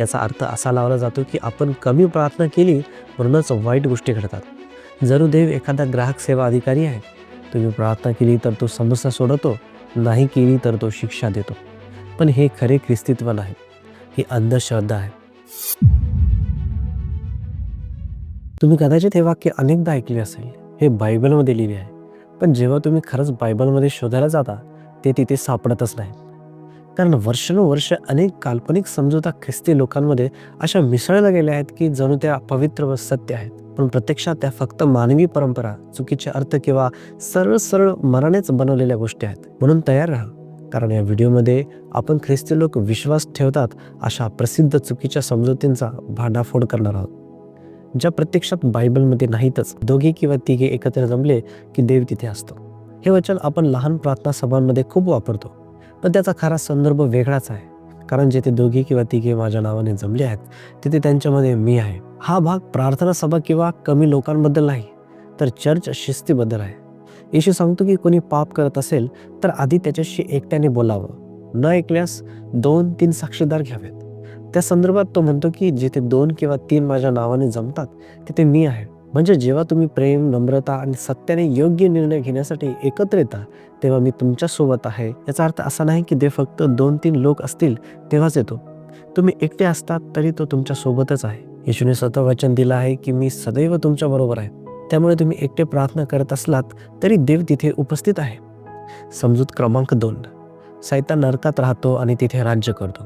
याचा अर्थ असा लावला जातो की आपण कमी प्रार्थना केली म्हणूनच वाईट गोष्टी घडतात. जरू देव एखादा ग्राहक सेवा अधिकारी आहे. तुम्ही प्रार्थना केली तर तो समस्या सोडवतो नाही केली तर तो शिक्षा देतो. पण हे खरे ख्रिस्तित्व नाही. ही अंधश्रद्धा आहे. तुम्ही कदाचित हे वाक्य अनेकदा ऐकले असेल. हे बायबलमध्ये लिहिले आहे. पण जेव्हा तुम्ही खरंच बायबलमध्ये शोधायला जाता ते तिथे सापडतच नाही. कारण वर्षानुवर्ष अनेक काल्पनिक समजुता ख्रिस्ती लोकांमध्ये अशा मिसळल्या गेल्या आहेत की जणू त्या पवित्र व सत्य आहेत. पण प्रत्यक्षात त्या फक्त मानवी परंपरा चुकीचे अर्थ किंवा सरळ सरळ मनानेच बनवलेल्या गोष्टी आहेत. म्हणून तयार राहा. कारण या व्हिडिओमध्ये आपण ख्रिस्ती लोक विश्वास ठेवतात अशा प्रसिद्ध चुकीच्या समजुतींचा भांडाफोड करणार आहोत. ज्या प्रत्यक्षात बायबलमध्ये नाहीतच दोघे किंवा तिघे एकत्र जमले की देव तिथे असतो. हे वचन आपण लहान प्रार्थना सभांमध्ये खूप वापरतो. पण त्याचा खरा संदर्भ वेगळाच आहे. कारण जेथे दोघी किंवा तिघे माझ्या नावाने जमले आहेत तिथे त्यांच्यामध्ये मी आहे. हा भाग प्रार्थना सभा किंवा कमी लोकांबद्दल नाही तर चर्च शिस्तीबद्दल आहे. येशू सांगतो की कोणी पाप करत असेल तर आधी त्याच्याशी एकट्याने बोलावं. न ऐकल्यास दोन तीन साक्षीदार घ्यावेत. त्या संदर्भात तो म्हणतो की जिथे दोन किंवा तीन माझ्या नावाने जमतात तिथे मी आहे. म्हणजे जेव्हा तुम्ही प्रेम नम्रता आणि सत्याने योग्य निर्णय घेण्यासाठी एकत्र येता तेव्हा मी तुमच्यासोबत आहे. याचा अर्थ असा नाही की ते फक्त दोन तीन लोक असतील तेव्हाच येतो. तुम्ही एकटे असतात तरी तो तुमच्यासोबतच आहे. येशूने स्वतः वचन दिलं आहे की मी सदैव तुमच्या बरोबर आहे. त्यामुळे तुम्ही एकटे प्रार्थना करत असलात तरी देव तिथे उपस्थित आहे. समजूत क्रमांक दोन. सायता नरकात राहतो आणि तिथे राज्य करतो.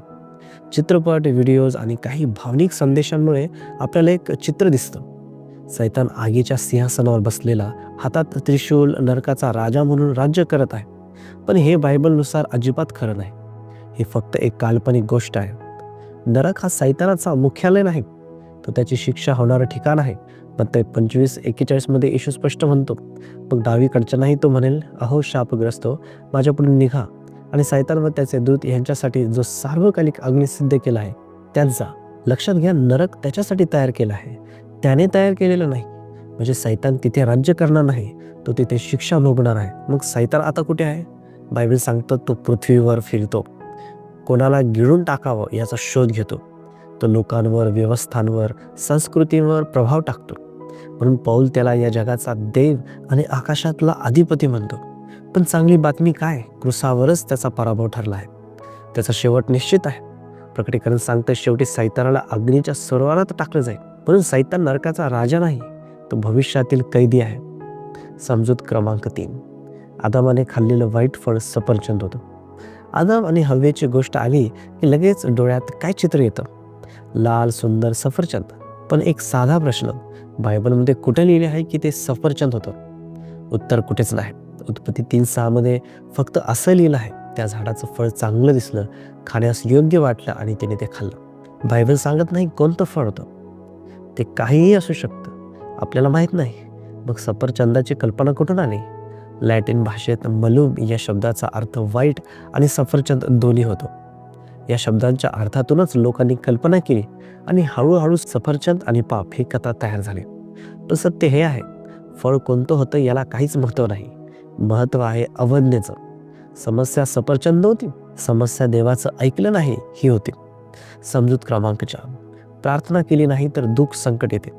चित्रपट व्हिडिओज आणि काही भावनिक संदेशांमुळे आपल्याला एक चित्र दिसतं. सैतान आगीच्या सिंहासनावर बसलेला हातात त्रिशूल नरकाचा राजा म्हणून राज्य करत आहे. पण हे बायबलनुसार अजिबात खरं नाही. ही फक्त एक काल्पनिक गोष्ट आहे. नरक हा सैतानाचा मुख्यालय नाही. तो त्याची शिक्षा होणारं ठिकाण आहे. पण ते पंचवीस एक्केचाळीसमध्ये येशू स्पष्ट म्हणतो मग डावीकडच्यानाही तो म्हणेल अहो शापग्रस्त माझ्यापुढे निघा. आणि सैतान व त्याचे दूत यांच्यासाठी जो सार्वकालिक अग्निसिद्ध केला आहे त्यांचा लक्षात घ्या नरक त्याच्यासाठी तयार केला आहे. त्याने तयार केलेलं नाही. म्हणजे सैतान तिथे राज्य करणार नाही तो तिथे शिक्षा भोगणार आहे. मग सैतान आता कुठे आहे? बायबल सांगतं तो पृथ्वीवर फिरतो. कोणाला गिळून टाकावं याचा शोध घेतो. तो लोकांवर व्यवस्थांवर संस्कृतींवर प्रभाव टाकतो. म्हणून पौल त्याला या जगाचा देव आणि आकाशातला अधिपती म्हणतो. पण चांगली बातमी काय? क्रुसावरच त्याचा पराभव ठरला आहे. त्याचा शेवट निश्चित आहे. प्रकटीकरण सांगतं शेवटी सैतानाला अग्नीच्या सरोवरात टाकलं जाईल. म्हणून सैतान नरकाचा राजा नाही तो भविष्यातील कैदी आहे. समजूत क्रमांक तीन. आदामाने खाल्लेलं वाईट फळ सफरचंद होतं. आदाम आणि हवेची गोष्ट आली की लगेच डोळ्यात काय चित्र येतं? लाल सुंदर सफरचंद. पण एक साधा प्रश्न. बायबलमध्ये कुठे लिहिले आहे की ते सफरचंद होतं? उत्तर कुठेच नाही. उत्पत्ती तीन सहामध्ये फक्त असं लिहिलं आहे त्या झाडाचं फळ चांगलं दिसलं खाण्यास योग्य वाटलं आणि त्याने ते खाल्लं. बायबल सांगत नाही कोणतं फळ होतं. ते काहीही असू शकतं. आपल्याला माहीत नाही. मग सफरचंदाची कल्पना कुठून आली? लॅटिन भाषेत मलूम या शब्दाचा अर्थ वाईट आणि सफरचंद दोन्ही होतो. या शब्दांच्या अर्थातूनच लोकांनी कल्पना केली आणि हळूहळू सफरचंद आणि पाप ही कथा तयार झाली. पण सत्य हे आहे. फळ कोणतं होतं याला काहीच महत्त्व नाही. महत्त्व आहे अवज्ञेचं. समस्या सफरचंद होती समस्या देवाचं ऐकलं नाही ही होती. समजूत क्रमांक चार प्रार्थना केली नाही तर दुःख संकट येते.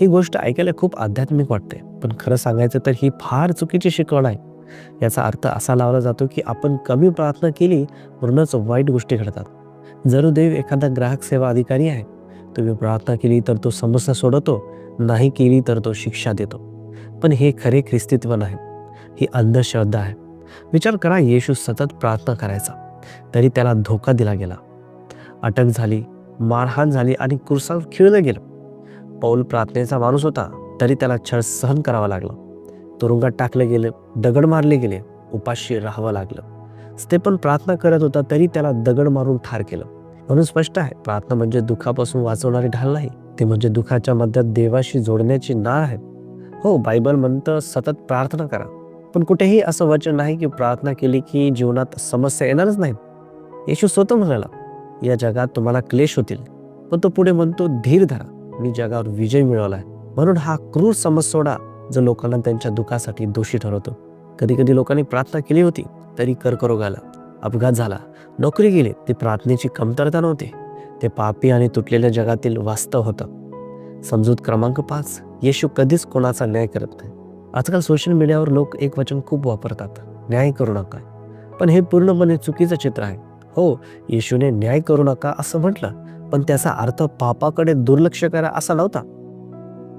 ही गोष्ट ऐकायला खूप आध्यात्मिक वाटते. पण खरं सांगायचं तर ही फार चुकीची शिकवण आहे. याचा अर्थ असा लावला जातो की आपण कमी प्रार्थना केली म्हणूनच वाईट गोष्टी घडतात. जरू देव एखादा ग्राहक सेवा अधिकारी आहे. तुम्ही प्रार्थना केली तर तो समस्या सोडवतो नाही केली तर तो शिक्षा देतो. पण हे खरे ख्रिस्तित्व नाही. ही अंधश्रद्धा आहे. विचार करा येशू सतत प्रार्थना करायचा. तरी त्याला धोका दिला गेला. अटक झाली मारहाण झाली आणि कुरसाव खिळलं गेलं. पौल प्रार्थनेचा माणूस होता तरी त्याला छळ सहन करावा लागला. तुरुंगात टाकले गेले दगड मारले गेले उपाशी राहावं लागलं. स्टेपन प्रार्थना करत होता तरी त्याला दगड मारून ठार केलं. म्हणून स्पष्ट आहे प्रार्थना म्हणजे दुःखापासून वाचवणारी ढाल नाही ते म्हणजे दुःखाच्या मध्यात देवाशी जोडण्याची नाळ आहे. हो बायबल म्हणतं सतत प्रार्थना करा. पण कुठेही असं वचन नाही की प्रार्थना केली की जीवनात समस्या येणारच नाही. येशू स्वतः म्हणाला या जगात तुम्हाला क्लेश होतील. पण तो पुढे म्हणतो धीर धरा. मी जगावर विजय मिळवलाय. म्हणून हा क्रूर समज सोडा जो लोकांना त्यांच्या दुःखासाठी दोषी ठरवतो. कधी कधी लोकांनी प्रार्थना केली होती तरी कर्करोग आला अपघात झाला नोकरी गेली ती प्रार्थनेची कमतरता नव्हती. ते पापी आणि तुटलेल्या जगातील वास्तव होतं. समजूत क्रमांक पाच येशू कधीच कोणाचा न्याय करत नाही. आजकाल सोशल मीडियावर लोक एक वचन खूप वापरतात न्याय करू नका. पण हे पूर्णपणे चुकीचं चित्र आहे. हो येशूने न्याय करू नका असं म्हटलं पण त्याचा अर्थ पापाकडे दुर्लक्ष करा असा नव्हता.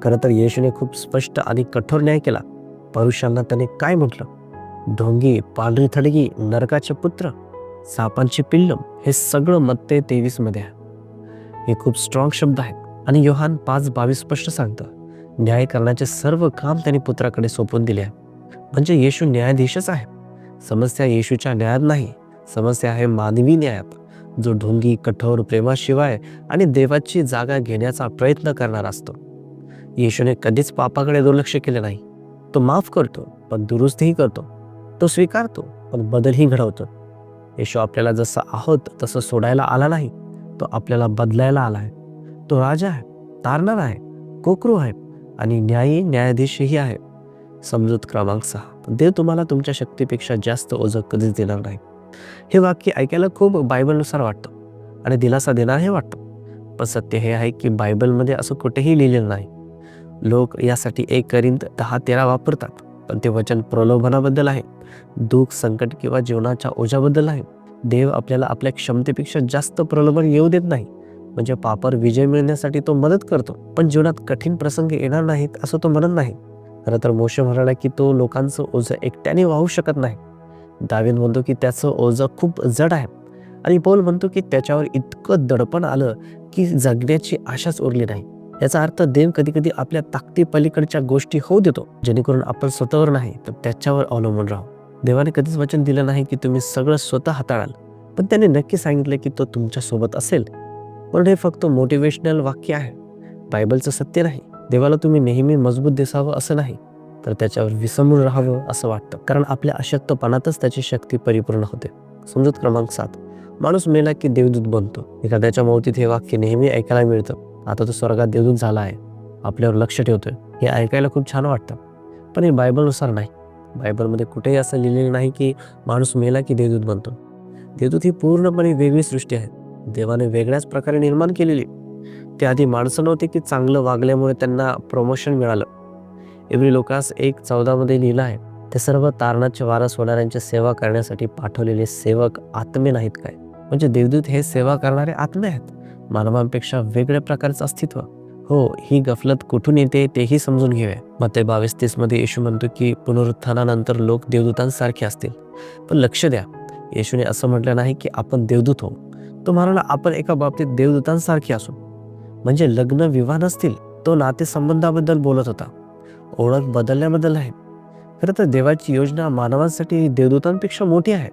खरं तर येशूने खूप स्पष्ट आणि कठोर न्याय केला. परुषांना त्याने काय म्हटलं? ढोंगी पांढरी थडगी नरकाचे पुत्र सापांची पिल्लम हे सगळं मत्ते तेवीसमध्ये आहे. हे खूप स्ट्रॉंग शब्द आहेत आणि योहान पाच बावीस स्पष्ट सांगतं. न्याय करण्याचे सर्व काम त्यांनी पुत्राकडे सोपून दिले आहे. म्हणजे येशू न्यायाधीशच आहे. समस्या येशूच्या न्यायात नाही. समस्या आहे मानवी न्यायात जो ढोंगी कठोर प्रेमाशिवाय आणि देवाची जागा घेण्याचा प्रयत्न करणार असतो. येशूने कधीच पापाकडे दुर्लक्ष केले नाही. तो माफ करतो पण दुरुस्तही करतो. तो स्वीकारतो पण बदलही घडवतो. येशू आपल्याला जसं आहोत तसं सोडायला आला नाही. तो आपल्याला बदलायला आला आहे. तो राजा आहे तारणार आहे कोकरू आहे आणि न्यायी न्यायाधीशही आहे. समजूत क्रमांक सहा. देव तुम्हाला तुमच्या शक्तीपेक्षा जास्त ओझं कधीच देणार नाही. हे वाक्य ऐकायला खूप बायबलनुसार वाटतं आणि दिलासा देणार हे वाटतं. पण सत्य हे आहे की बायबलमध्ये असं कुठेही लिहिलेलं नाही. लोक यासाठी एक करिंत दहा तेरा वापरतात पण ते वचन प्रलोभनाबद्दल आहे. दुःख संकट किंवा जीवनाच्या ओझ्याबद्दल आहे. देव आपल्याला आपल्या क्षमतेपेक्षा जास्त प्रलोभन येऊ देत नाही. म्हणजे पापर विजय मिळण्यासाठी तो मदत करतो पण जीवनात कठीण प्रसंग येणार नाहीत असं तो म्हणत नाही. खरं तर मोशे म्हणाला की तो लोकांचं ओझं एकट्याने वाहू शकत नाही. दावीन म्हणतो की त्याचं ओझं खूप जड आहे. आणि पौल म्हणतो की त्याच्यावर इतकं दडपण आलं की जगण्याची आशाच उरली नाही. याचा अर्थ देव कधी कधी आपल्या ताकदी पलीकडच्या गोष्टी होऊ देतो. जेणेकरून आपण स्वतःवर नाही तर त्याच्यावर अवलंबून राहू. देवाने कधीच वचन दिलं नाही की तुम्ही सगळं स्वतः हाताळाल. पण त्याने नक्की सांगितलं की तो तुमच्यासोबत असेल. पण हे फक्त मोटिवेशनल वाक्य आहे. बायबलचं सत्य नाही. देवाला तुम्ही नेहमी मजबूत दिसावं असं नाही. तर त्याच्यावर विसंबून राहावं असं वाटतं. कारण आपल्या अशक्तपणातच त्याची शक्ती परिपूर्ण होते. समजूत क्रमांक सात. माणूस मेला की देवदूत बनतो. एखाद्याच्या मौतीत हे वाक्य नेहमी ऐकायला मिळतं. आता तो स्वर्गात देवदूत झाला आहे. आपल्यावर लक्ष ठेवतोय. हे ऐकायला खूप छान वाटतं. पण हे बायबलनुसार नाही. बायबलमध्ये कुठेही असं लिहिलेलं नाही की माणूस मेला की देवदूत बनतो. देवदूत ही पूर्णपणे वेगळी सृष्टी आहे. देवाने वेगळ्याच प्रकारे निर्माण केलेली. ते आधी माणसं नव्हती की चांगलं वागल्यामुळे त्यांना प्रमोशन मिळालं. एवढी लोकांस एक चौदामध्ये लिहिलं आहे ते सर्व तारणाचे वारस होणाऱ्यांची सेवा करण्यासाठी पाठवलेले सेवक आत्मे नाहीत काय? म्हणजे देवदूत हे सेवा करणारे आत्मे आहेत. मानवांपेक्षा वेगळ्या प्रकारचं अस्तित्व. हो ही गफलत कुठून येते तेही समजून घेऊया. मते बावीस तीसमध्ये येशू म्हणतो की पुनरुत्थानानंतर लोक देवदूतांसारखे असतील. पण लक्ष द्या येशूने असं म्हटलं नाही की आपण देवदूत हो तो म्हणाला आपण एका बाबतीत देवदूतांसारखे असू. म्हणजे लग्न विवाह नसतील तो नातेसंबंधाबद्दल बोलत होता. ओळख बदलण्याबद्दल आहे. खरं तर देवाची योजना मानवांसाठी देवदूतांपेक्षा मोठी आहे.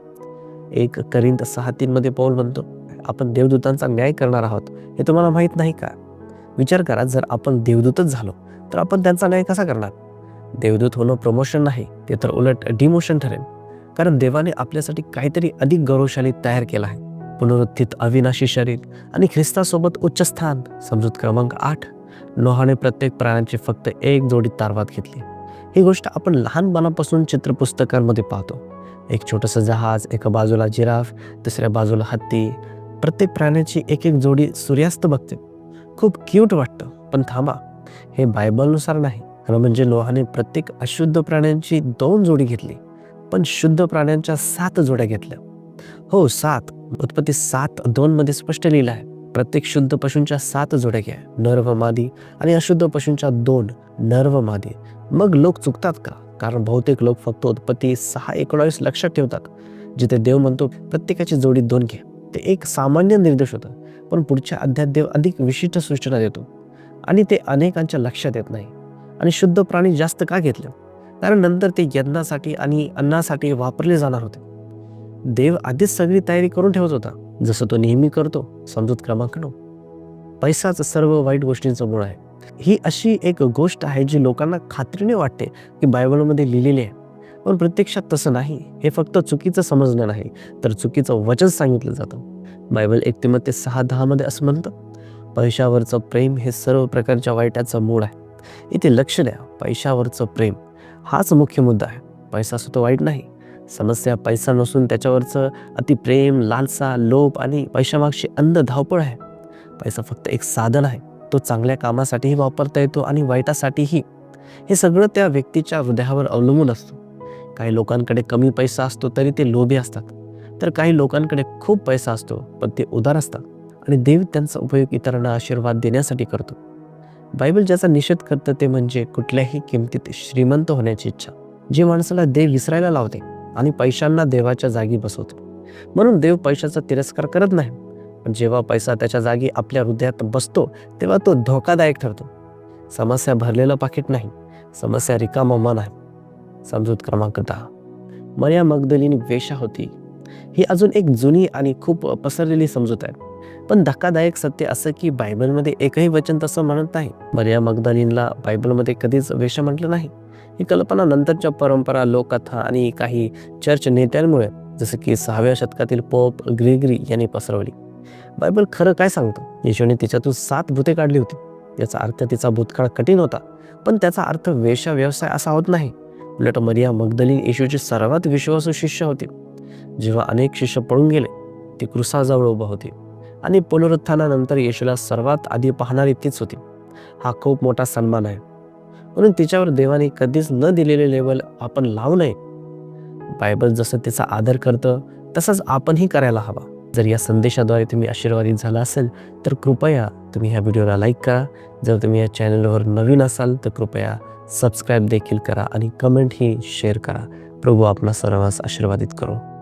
एक करिंत सहा तीनमध्ये पौल म्हणतो आपण देवदूतांचा न्याय करणार आहोत हे तुम्हाला माहीत नाही का? विचार करा जर आपण देवदूतच झालो तर आपण त्यांचा न्याय कसा करणार? देवदूत होणं प्रमोशन नाही ते तर उलट डिमोशन ठरेल. कारण देवाने आपल्यासाठी काहीतरी अधिक गौरवशाली तयार केला आहे. पुनरुत्थित अविनाशी शरीर आणि ख्रिस्तासोबत उच्च स्थान. समजूत क्रमांक आठ. नोहाने प्रत्येक प्राण्याची फक्त एक जोडी तारवात घेतली. ही गोष्ट आपण लहानपणापासून चित्रपुस्तकांमध्ये पाहतो. एक छोटंसं जहाज एका बाजूला जिराफ दुसऱ्या बाजूला हत्ती. प्रत्येक प्राण्याची एक एक जोडी सूर्यास्त बघते. खूप क्यूट वाटतं पण थांबा. हे बायबलनुसार नाही. खरं म्हणजे नोहाने प्रत्येक अशुद्ध प्राण्यांची दोन जोडी घेतली पण शुद्ध प्राण्यांच्या सात जोड्या घेतल्या. हो सात. उत्पत्ती सात दोन मध्ये स्पष्ट लिहिलं आहे. प्रत्येक शुद्ध पशूंच्या सात जोड्या घ्या. नर्व मादी आणि अशुद्ध पशूंच्या दोन नर्व मादी. मग लोक चुकतात का? कारण बहुतेक लोक फक्त उत्पत्ती सहा एकोणावीस लक्षात ठेवतात. जिथे देव म्हणतो प्रत्येकाची जोडी दोन घ्या. ते एक सामान्य निर्देश होतं पण पुढच्या अध्यात देव अधिक विशिष्ट सूचना देतो. आणि ते अनेकांच्या लक्षात येत नाही. आणि शुद्ध प्राणी जास्त का घेतले? कारण नंतर ते यज्ञासाठी आणि अन्नासाठी वापरले जाणार होते. देव आधीच सगळी तयारी करून ठेवत होता. जसं तो नेहमी करतो समजूत क्रमांक नऊ पैसाच सर्व वाईट गोष्टींचं मूळ आहे. ही अशी एक गोष्ट आहे जी लोकांना खात्रीने वाटते की बायबलमध्ये लिहिलेली आहे. पण प्रत्यक्षात तसं नाही. हे फक्त चुकीचं समजणं नाही तर चुकीचं वचन सांगितलं जातं. बायबल एक ते सहा दहामध्ये असं म्हणतं पैशावरचं प्रेम हे सर्व प्रकारच्या वाईटाचं मूळ आहे. इथे लक्ष द्या पैशावरचं प्रेम हाच मुख्य मुद्दा आहे. पैसा सुद्धा वाईट नाही समस्या पैसा नसून त्याच्यावरचं अतिप्रेम लालसा लोभ आणि पैशामागची अंध धावपळ आहे. पैसा फक्त एक साधन आहे. तो चांगल्या कामासाठीही वापरता येतो आणि वाईटासाठीही. हे सगळं त्या व्यक्तीच्या हृदयावर अवलंबून असतो. काही लोकांकडे कमी पैसा असतो तरी ते लोभी असतात. तर काही लोकांकडे खूप पैसा असतो पण ते उदार असतात. आणि देव त्यांचा उपयोग इतरांना आशीर्वाद देण्यासाठी करतो. बायबल ज्याचा निषेध करतं ते म्हणजे कुठल्याही किमतीत श्रीमंत होण्याची इच्छा. जी माणसाला देव विसरायला लावते आणि पैशांना देवाच्या जागी बसवतो. म्हणून देव पैशाचा तिरस्कार करत नाही. पण जेव्हा पैसा त्याच्या जागी आपल्या हृदयात बसतो तेव्हा तो धोकादायक ठरतो. समस्या भरलेलं पाकिट नाही. समस्या रिकामा मन आहे. समजूत क्रमांक दहा. मर्या मगदलीनी वेशा होती. ही अजून एक जुनी आणि खूप पसरलेली समजूत आहे. पण धक्कादायक सत्य असं की बायबलमध्ये एकही वचन तसं म्हणत नाही. मर्या मगदलीनला बायबलमध्ये कधीच वेश म्हटलं नाही. ही कल्पना नंतरच्या परंपरा लोककथा आणि काही चर्च नेत्यांमुळे जसं की सहाव्या शतकातील पोप ग्रेगरी यांनी पसरवली. बायबल खरं काय सांगतो? येशूने तिच्यातून सात भूते काढली होती. याचा अर्थ तिचा भूतकाळ कठीण होता पण त्याचा अर्थ वेशा व्यवसाय असा होत नाही. उलट मरिया मगदलीन येशूची सर्वात विश्वासू शिष्य होती. जेव्हा अनेक शिष्य पळून गेले ती क्रुसाजवळ उभा होती आणि पुनरुत्थानानंतर येशूला सर्वात आधी पाहणारी तीच होती. हा खूप मोठा सन्मान आहे. म्हणून तिच्यावर देवाने कधीच न दिलेले लेवल आपण लावू नये. बायबल जसं तिचा आदर करतं तसंच आपणही करायला हवा. जर या संदेशाद्वारे तुम्ही आशीर्वादित झाला असेल तर कृपया तुम्ही ह्या व्हिडिओला लाईक करा. जर तुम्ही या चॅनलवर नवीन असाल तर कृपया सबस्क्राईब देखील करा आणि कमेंटही शेअर करा. प्रभू आपणा सर्वांस आशीर्वादित करो.